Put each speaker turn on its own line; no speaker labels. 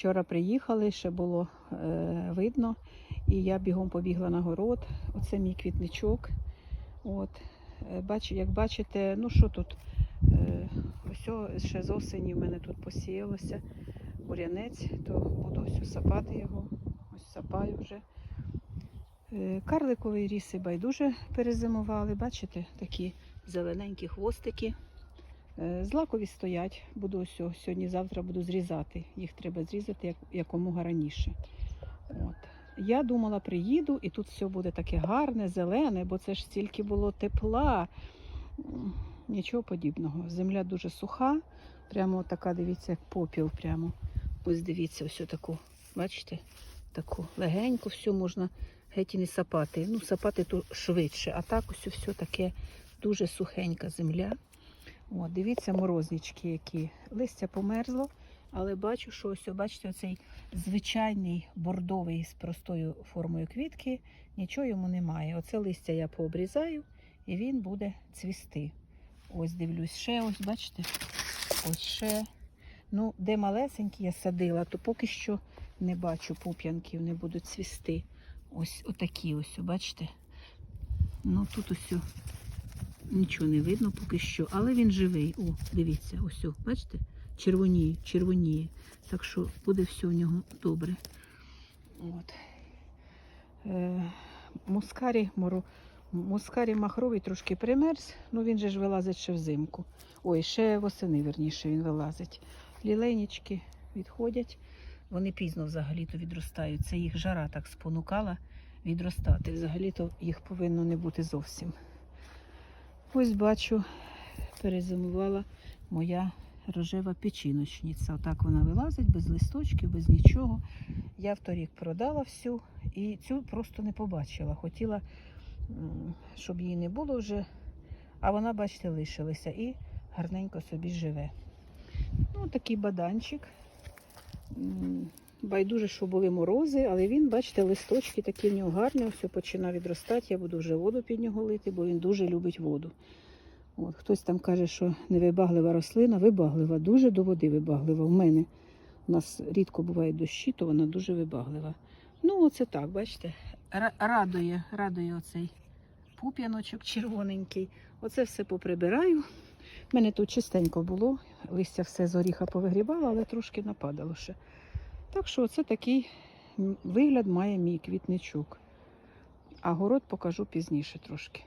Вчора приїхали, ще було е, видно, і я бігом побігла на город. Оце мій квітничок. От. Е, Бачу, як бачите, ну що тут? Е, ось ще з осені в мене тут посіялося бурянець, то буду ось сапати його. Ось сапаю вже. Е, Карликові ріси байдуже перезимували. Бачите, такі зелененькі хвостики. Е, Злакові стоять. Буду ось сьогодні-завтра буду зрізати. Їх треба зрізати як, якомога раніше. От. Я думала, приїду, і тут все буде таке гарне, зелене, бо це ж стільки було тепла. Нічого подібного. Земля дуже суха, прямо така, дивіться, як попіл. Прямо. Ось дивіться, ось таку, бачите, таку легеньку, все можна геть і не сапати. Ну, сапати то швидше, а так ось все таке дуже сухенька земля. О, дивіться, морознички які. Листя померзло, але бачу, що ось, бачите, оцей звичайний бордовий з простою формою квітки, нічого йому немає. Оце листя я пообрізаю і він буде цвісти. Ось дивлюсь, ще ось, бачите, ось ще. Ну, де малесенькі я садила, то поки що не бачу пуп'янків, не будуть цвісти. Ось отакі ось, бачите? Ну тут ось нічого не видно поки що, але він живий. О, дивіться, ось, бачите? Червоніє, червоніє. Так що буде все в нього добре. От. Е, мускарі, моро, мускарі махровий трошки примерз, ну він же ж вилазить ще взимку. Ой, ще восени, верніше, він вилазить. Лілейнички відходять. Вони пізно взагалі-то відростають. Це їх жара так спонукала відростати. Взагалі-то їх повинно не бути зовсім. Ось бачу, перезимувала моя рожева печіночниця. Отак вона вилазить без листочків, без нічого. Я вторік продала всю і цю просто не побачила. Хотіла, щоб її не було вже, а вона, бачите, лишилася і гарненько собі живе. Ну, такий баданчик. Байдуже, що були морози, але він, бачите, листочки такі в нього гарні, все починає відростати. Я буду вже воду під нього лити, бо він дуже любить воду. От, хтось там каже, що невибаглива рослина, вибаглива, дуже до води вибаглива. У мене у нас рідко бувають дощі, то вона дуже вибаглива. Ну, оце так, бачите, радує, радує оцей пуп'яночок червоненький. Оце все поприбираю. У мене тут чистенько було, листя все з оріха повигрібало, але трошки нападало ще. Так що оце такий вигляд має мій квітничок. А город покажу пізніше трошки.